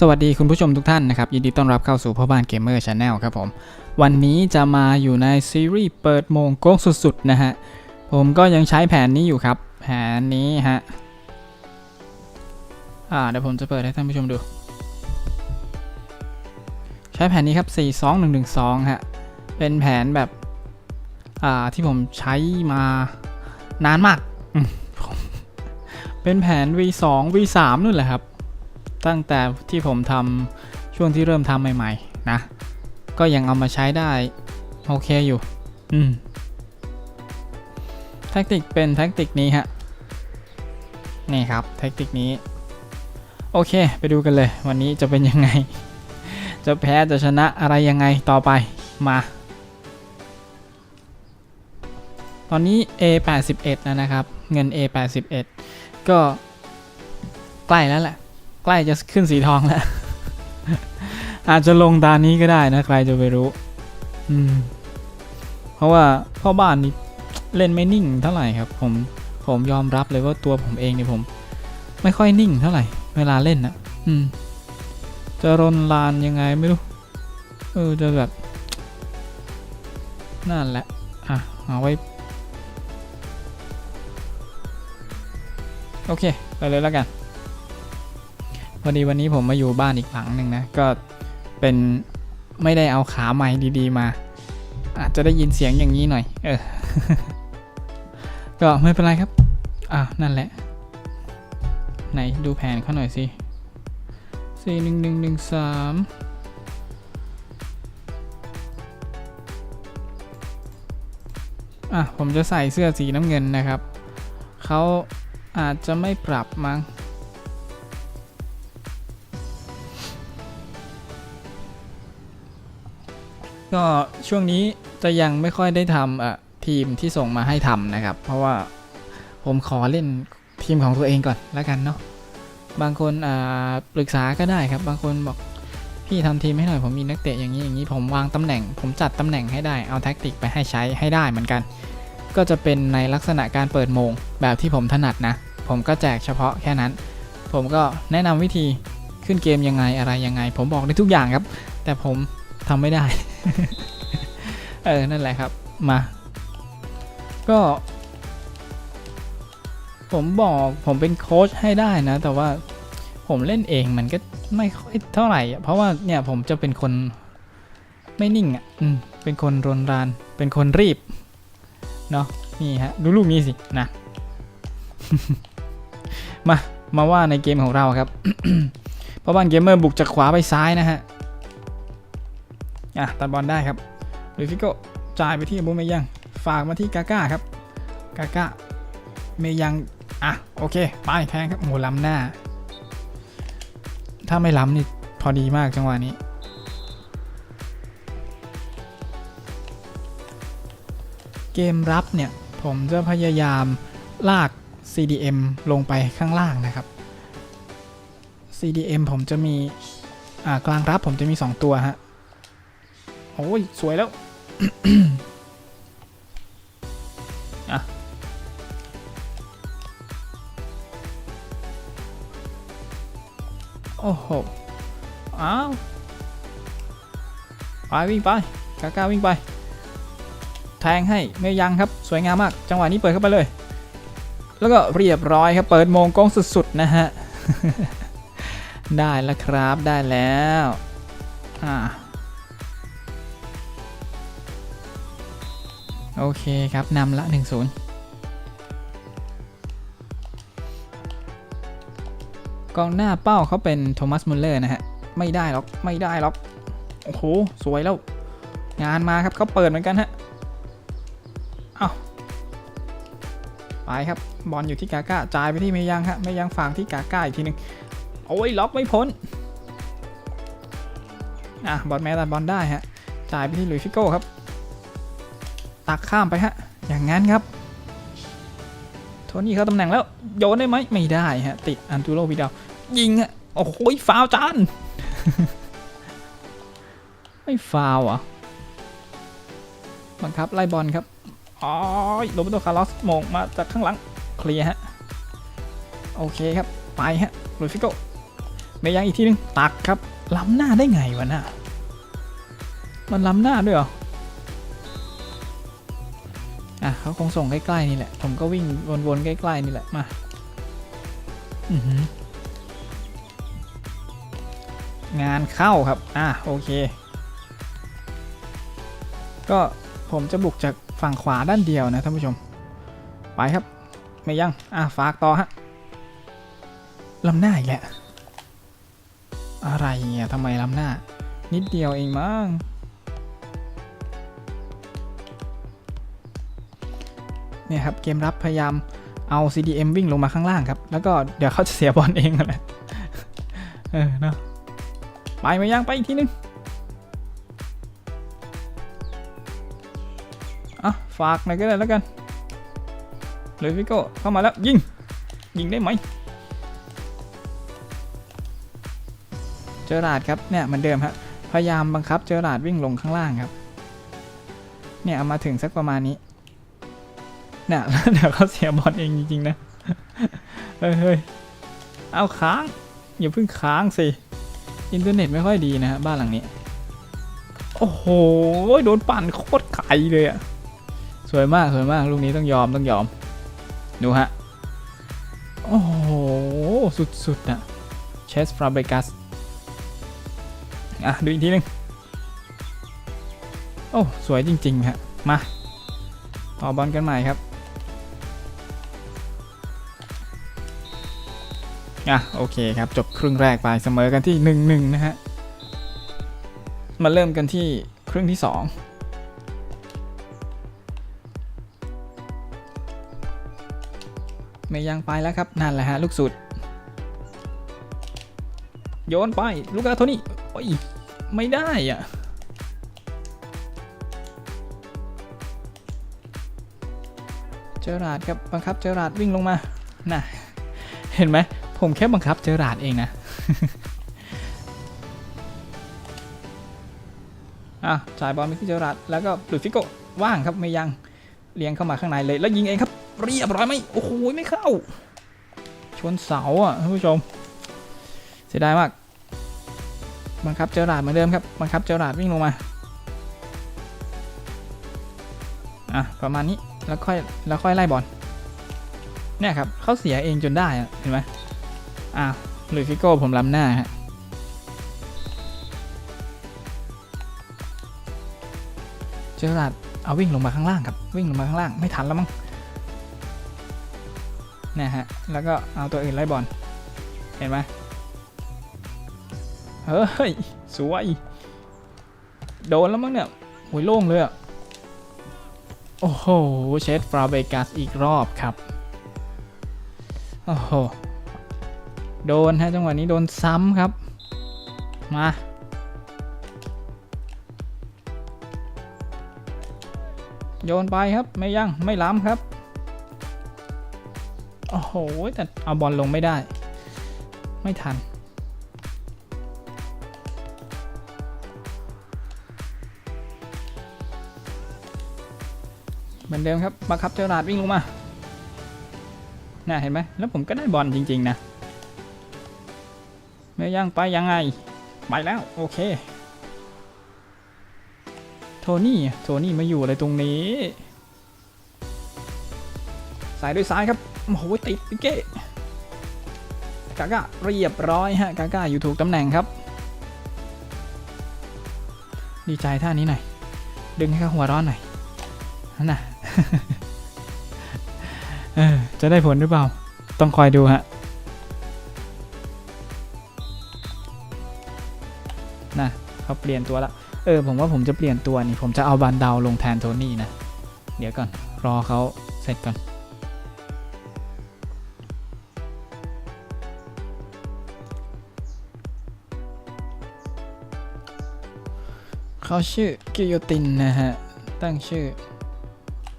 สวัสดีคุณผู้ชมทุกท่านนะครับ ยินดีต้อนรับเข้าสู่พ่อบ้านเกมเมอร์ชาแนลครับผม วันนี้จะมาอยู่ในซีรีส์เปิดโมงโก้งสุดๆ นะฮะ ผมก็ยังใช้แผนนี้อยู่ครับ แผนนี้ฮะ อ่าเดี๋ยวผมจะเปิดให้ท่านผู้ชมดู ใช้แผนนี้ครับ 42112 ฮะ เป็นแผนแบบ อ่า ที่ผมใช้มานานมาก เป็นแผน V2 V3 นู่นแหละครับ ตั้งแต่ที่ผมทำช่วงที่เริ่มทำใหม่ๆ นะ ก็ยังเอามาใช้ได้โอเคอยู่ อืมแท็กติกเป็นแท็กติกนี้ฮะ นี่ครับแท็กติกนี้ โอเค ไปดูกันเลย วันนี้จะเป็นยังไง จะแพ้จะชนะอะไรยังไงต่อไปมา ตอนนี้ A81 แล้วนะครับ เงิน A81 ก็ใกล้แล้วแหละ ใกล้จะขึ้นสีทองแล้ว อาจจะลงตานี้ก็ได้นะ ใครจะไปรู้ อืม เพราะว่าพ่อบ้านนี่เล่นไม่นิ่งเท่าไหร่ครับ ผมผมยอมรับเลยว่าตัวผมเองเนี่ยผม ไม่ค่อยนิ่งเท่าไหร่ เวลาเล่นนะอืม จะรนลานยังไงไม่รู้ เออจะแบบนั่นแหละ อะ เอาไว้ โอเค ไปเลยแล้วกัน อดีวันนี้ผมมาอยู่บ้านอีกหลังหนึ่งนะ ก็เป็นไม่ได้เอาขาใหม่ดีๆมา อาจจะได้ยินเสียงอย่างนี้หน่อย เออ ก็ไม่เป็นไรครับ อะนั่นแหละ ไหนดูแผนเขาหน่อยสิสี่หนึ่งหนึ่งหนึ่งสามอะผมจะใส่เสื้อสีน้ำเงินนะครับ เขาอาจจะไม่ปรับมั้ง ก็ช่วงนี้จะยังไม่ค่อยได้ทำเอ่อทีมที่ส่งมาให้ทำนะครับ เพราะว่าผมขอเล่นทีมของตัวเองก่อนแล้วกันเนาะบางคนอ่าปรึกษาก็ได้ครับ บางคนบอกพี่ทำทีมให้หน่อยผมมีนักเตะอย่างนี้อย่างนี้ผมวางตำแหน่ง ผมจัดตำแหน่งให้ได้เอาแท็กติกไปให้ใช้ให้ได้เหมือนกัน ก็จะเป็นในลักษณะการเปิดโมง แบบที่ผมถนัดนะ ผมก็แจกเฉพาะแค่นั้น ผมก็แนะนำวิธีขึ้นเกมยังไงอะไรยังไง ผมบอกได้ทุกอย่างครับ แต่ผม ทำไม่ได้ เออ นั่นแหละครับ มา ก็ ผมบอกผมเป็นโค้ชให้ได้นะ แต่ว่าผมเล่นเองมันก็ไม่ค่อยเท่าไหร่ เพราะว่าเนี่ยผมจะเป็นคนไม่นิ่งอะอืมเป็นคนรนราน เป็นคนรีบ เนาะนี่ฮะ ดูลูกนี้สิ นะ มา มาว่าในเกมของเราครับ เพราะบ้านเกมเมอร์บุกจากขวาไปซ้ายนะฮะ อะตัดบอลได้ครับลุยฟิโก้จ่ายไปที่บูเมยัง ฝากมาที่กาก้าครับ กาก้าเมยัง อะ โอเคไปแทงครับโหล้ำหน้า ถ้าไม่ล้ำนี่พอดีมากจังหวะนี้ เกมรับเนี่ย ผมจะพยายามลาก CDM ลงไปข้างล่างนะครับ CDM ผมจะมี อ่า กลางรับผมจะมี 2 ตัวฮะ โอ้ย สวยแล้วอะโอ้โห อ้าว ไปวิ่งไป กาก้าวิ่งไป แทงให้ไม่ยังครับ สวยงามมาก จังหวะนี้เปิดเข้าไปเลย แล้วก็เรียบร้อยครับ เปิดโมงกล้องสุดๆ นะฮะ ได้แล้วครับ ได้แล้ว อ่า โอเคครับนำละ 1-0 กองหน้าเป้าเขาเป็นโทมัสมุลเลอร์นะฮะ ไม่ได้หรอก ไม่ได้หรอก โอ้โห สวยแล้ว งานมาครับเขาเปิดเหมือนกันฮะ เอาไปครับ บอลอยู่ที่กาก้าจ่ายไปที่เมยังฮะเมยังฝากที่กาก้าอีกทีหนึ่งโอ้ย ล็อกไม่พ้น อะ บอลแม้แต่บอลได้ฮะ จ่ายไปที่ลุยฟิโก้ครับ ตักข้ามไปฮะ อย่างงั้นครับ โทนี่เขาตำแหน่งแล้ว โยนได้ไหมไม่ได้ฮะ ติดอันตูโรวิดาลยิงฮะ โอ้โหฟาวจานไม่ฟาวอะบังคับไล่บอลครับอ๋อโรเบโตคาร์ลอสมองมาจากข้างหลัง เคลียร์ฮะ โอเคครับ ไปฮะลุยฟิโกเมยังอีกทีนึง ตักครับ ล้ำหน้าได้ไงวะน่ะ มันล้ำหน้าด้วยเหรอ อะเขาคงส่งใกล้ๆนี่แหละ ผมก็วิ่งวนๆใกล้ๆนี่แหละ มา อือหืองานเข้าครับ อะโอเค ก็ผมจะบุกจากฝั่งขวาด้านเดียวนะท่านผู้ชม ไปครับ ไม่ยัง อะฝากต่อฮะลำหน้าอีกแหล้วอะไรเนี่ยทำไมลำหน้า นิดเดียวเองมั้ง เนี่ยครับเกมรับพยายามเอา CDM วิ่งลงมาข้างล่างครับ แล้วก็เดี๋ยวเขาจะเสียบอลเองนั่นแหละเออเนาะไปไม่ยังไปอีกทีนึงอะฝากหน่อยก็ได้แล้วกันเลยฟิโก้เข้ามาแล้วยิง ยิงได้ไหมเจอราดครับเนี่ยเหมือนเดิมครับพยายามบังคับเจอราดวิ่งลงข้างล่างครับ เนี่ยเอามาถึงสักประมาณนี้ เนี่ยเดี๋ยวเขาเสียบอลเองจริงๆนะเฮ้ยเฮ้ยเอาค้าง อย่าเพิ่งค้างสิ อินเทอร์เน็ตไม่ค่อยดีนะฮะบ้านหลังนี้ โอ้โห โดนปั่นโคตรไกลเลยอะสวยมากสวยมากลูกนี้ต้องยอมต้องยอม ดูฮะ โอ้โห สุดๆนะเชสฟราเบกัสอะ ดูอีกทีหนึง โอ้ สวยจริง ๆ ฮะ มา ต่อบอลกันใหม่ครับ อะโอเคครับ จบครึ่งแรกไปเสมอกันที่ 1-1 นะฮะ มาเริ่มกันที่ครึ่งที่2ไม่ยังไปแล้วครับ นั่นแหละฮะ ลูกสุด โยนไป ลูกาโทนี่โอ้ย ไม่ได้อะ เจอราดครับ บังคับเจอราดวิ่งลงมา น่ะ เห็นไหม ผมแค่บังคับเจอราดเองนะอะจ่ายบอลไปที่เจอราดแล้วก็หลุดฟิโกว่างครับไม่ยังเลี้ยงเข้ามาข้างในเลย แล้วยิงเองครับ เรียบร้อยไหมโอ้โหไม่เข้า ชนเสาอะท่านผู้ชม เสียดายมาก บังคับเจอราดเหมือนเดิมครับ บังคับเจอราดวิ่งลงมาอะประมาณนี้แล้วค่อยแล้วค่อยไล่บอลเนี่ยครับเขาเสียเองจนได้เห็นไหม อะหลุยฟิโก้ผมล้ำหน้าฮะเจอราดเอาวิ่งลงมาข้างล่างครับวิ่งลงมาข้างล่างไม่ทันแล้วมั้งเนี่ยฮะแล้วก็เอาตัวอื่นไล่บอลเห็นไหมเฮ้ยสวยโดนแล้วมั้งเนี่ยโอ้ยโล่งเลยอะโอ้โหเชสฟราเบกัสอีกรอบครับ โอ้โห โดนฮะจังหวะนี้โดนซ้ำครับ มาโยนไปครับไม่ยั่งไม่ล้ำครับ โอ้โห แต่เอาบอลลงไม่ได้ ไม่ทัน เหมือนเดิมครับบังคับเจอราดวิ่งลงมา น่าเห็นไหม แล้วผมก็ได้บอลจริง ๆ นะ ไม่ยังไปยังไง ไปแล้วโอเค โทนี่ โทนี่มาอยู่อะไรตรงนี้สายด้วยซ้ายครับ โอ้โหติดปิเก้กากาเรียบร้อยฮะ กากาอยู่ถูกตำแหน่งครับ ดีใจท่านี้หน่อย ดึงให้เขาหัวร้อนหน่อยนั่นน่ะจะได้ผลหรือเปล่า ต้องคอยดูฮะ เขาเปลี่ยนตัวละ เออ ผมว่าผมจะเปลี่ยนตัวนี่ผมจะเอาบันดาวลงแทนโทนี่นะ เดี๋ยวก่อน รอเขาเสร็จก่อนเขาชื่อกิโยตินนะฮะ ตั้งชื่อ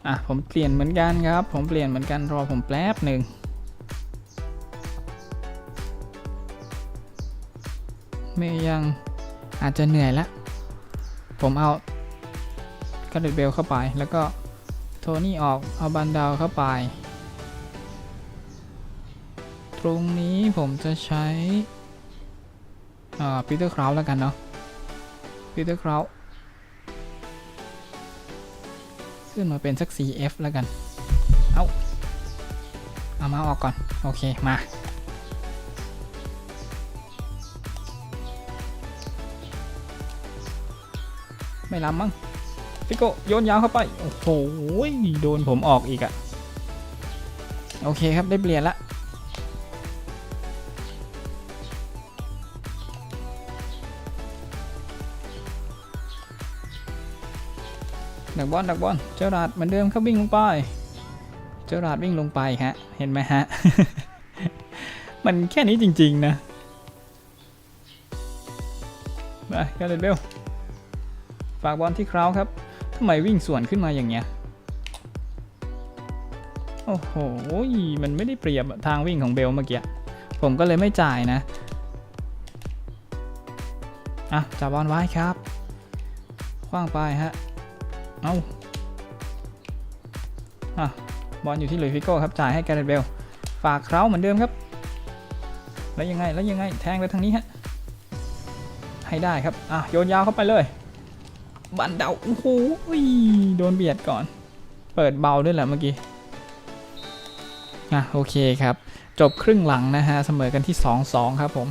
อะ ผมเปลี่ยนเหมือนกันครับ ผมเปลี่ยนเหมือนกัน รอผมแป๊บหนึ่งไม่ยัง อาจจะเหนื่อยละ ผมเอากระดิดเบลเข้าไป แล้วก็โทนี่ออกเอาบันดาวเข้าไป ตรงนี้ผมจะใช้อ่าปีเตอร์คราวแล้วกันเนาะปีเตอร์คราวขึ้นมาเป็นสัก CF แล้วกัน เอาเอามาออกก่อน โอเค มา ไม่ล้ำมั้งฟิโกโยนยาวเข้าไป โอ้โหโดนผมออกอีกอะโอเคครับได้เปลี่ยนละดักบอลดักบอลเจอราดเหมือนเดิมครับวิ่งลงไป เจอราดวิ่งลงไปฮะ เห็นไหมฮะ มันแค่นี้จริง ๆ นะ ไปกาเลตเบล ฝากบอลที่คราวครับทำไมวิ่งสวนขึ้นมาอย่างเงี้ย โอ้โห มันไม่ได้เปรียบทางวิ่งของเบลเมื่อกี้ ผมก็เลยไม่จ่ายนะ อะจับบอลไว้ครับ คว้างไปฮะ เอาอะ บอลอยู่ที่หลุยฟิโก้ครับ จ่ายให้แกเรตเบล ฝากเคราเหมือนเดิมครับ แล้วยังไง แล้วยังไง แทงไปทางนี้ฮะ ให้ได้ครับ อะ โยนยาวเข้าไปเลย บันเดาโอ้โหโดนเบียดก่อน เปิดเบาด้วยแหละเมื่อกี้อะโอเคครับ จบครึ่งหลังนะฮะ เสมอกันที่ 2-2 ครับผม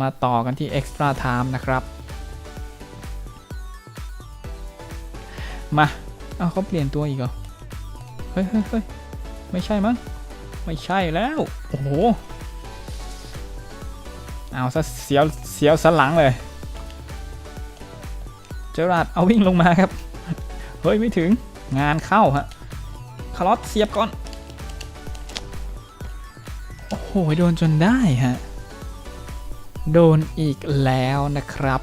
มาต่อกันที่ extra time นะครับ มาเอาเขาเปลี่ยนตัวอีกเหรอ เฮ้ยเฮ้ยเฮ้ยไม่ใช่มั้ง ไม่ใช่แล้ว โอ้โห เอาซะเสียวเสียวสันหลังเลย เจอราดเอาวิ่งลงมาครับ เฮ้ยไม่ถึงงานเข้าฮะคาร์ลอตเสียบก่อน โอ้โหโดนจนได้ฮะ โดนอีกแล้วนะครับ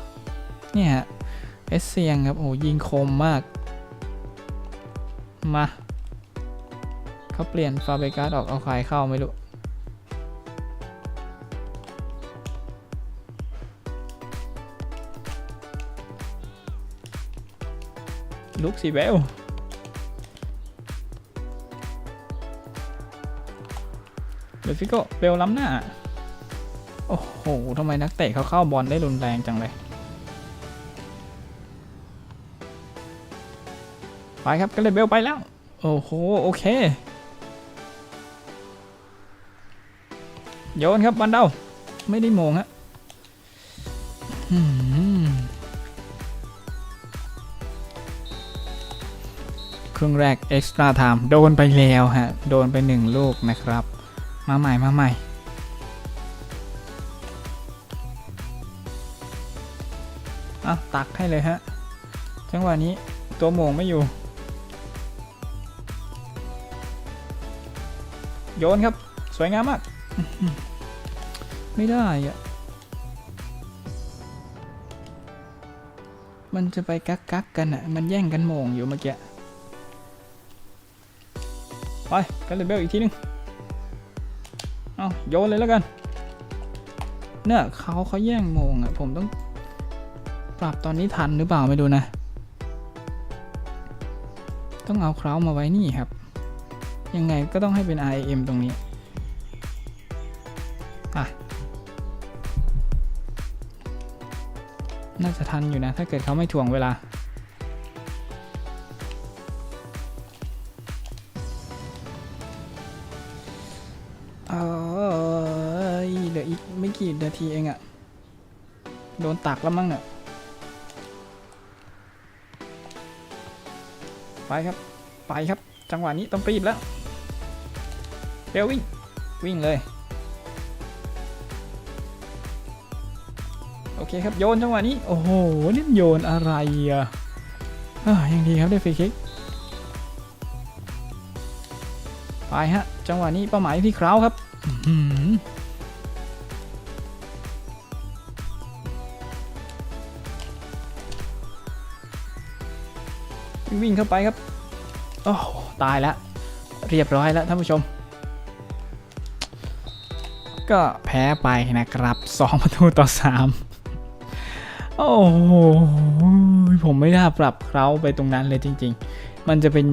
เนี่ยฮะเอสเซียงครับ โอ้ยิงคมมาก มาเขาเปลี่ยนฟาเบกัสออกเอาใครเข้าไม่รู้ ลุกสิเบลเดฟิโกเบลล้ำหน้า โอ้โหทำไมนักเตะเขาเข้าบอลได้รุนแรงจังเลย ไปครับก็เลยเบลไปแล้ว โอ้โห โอเค โยนครับบันเดาไม่ได้โมงฮะ รึ่งแรก extra time โดนไปแล้วฮะ โดนไปหนึ่งลูกนะครับ มาใหม่มาใหม่อะตักให้เลยฮะ จังหวะนี้ตัวโมงไม่อยู่ โยนครับ สวยงามมาก ไม่ได้อะมันจะไปกักกักกันอะมันแย่งกันโมงอยู่เมื่อกี้ ไปกันเลเบลอีกทีนึง เอาโยนเลยแล้วกัน เนี่ยเขาเขาแย่งโมงอะผมต้อง ปรับตอนนี้ทันหรือเปล่าไม่ดูนะ ต้องเอาเครามาไว้นี่ครับ ยังไงก็ต้องให้เป็น IM ตรงนี้ อะ น่าจะทันอยู่นะ ถ้าเกิดเขาไม่ถ่วงเวลา กี่นาทีเองอะโดนตักแล้วมั้งเนี่ยไปครับ ไปครับ จังหวะนี้ต้องรีบแล้วเร็ววิ่ง วิ่งเลย โอเคครับโยนจังหวะนี้ โอ้โห นี่โยนอะไรอะอ่ายังดีครับได้ฟรีคิกไปฮะ จังหวะนี้เป้าหมายที่คราวครับ วิ่งเข้าไปครับโอ้ตายแล้ว เรียบร้อยแล้วท่านผู้ชม ก็แพ้ไปนะครับ 2 ประตูต่อ 3 โอ้โหผมไม่น่าปรับเขาไปตรงนั้นเลยจริง ๆ มันจะเป็น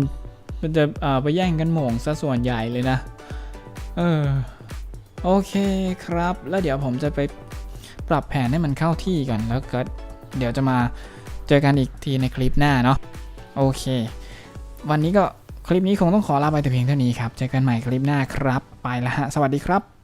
มันจะไปแย่งกันหม่งซะส่วนใหญ่เลยนะ เออ โอเคครับ แล้วเดี๋ยวผมจะไปปรับแผนให้มันเข้าที่ก่อนแล้วก็เดี๋ยวจะมาเจอกันอีกทีในคลิปหน้าเนาะ โอเค วันนี้ก็คลิปนี้คงต้องขอลาไปแต่เพียงเท่านี้ครับ เจอกันใหม่คลิปหน้าครับ ไปละฮะ สวัสดีครับ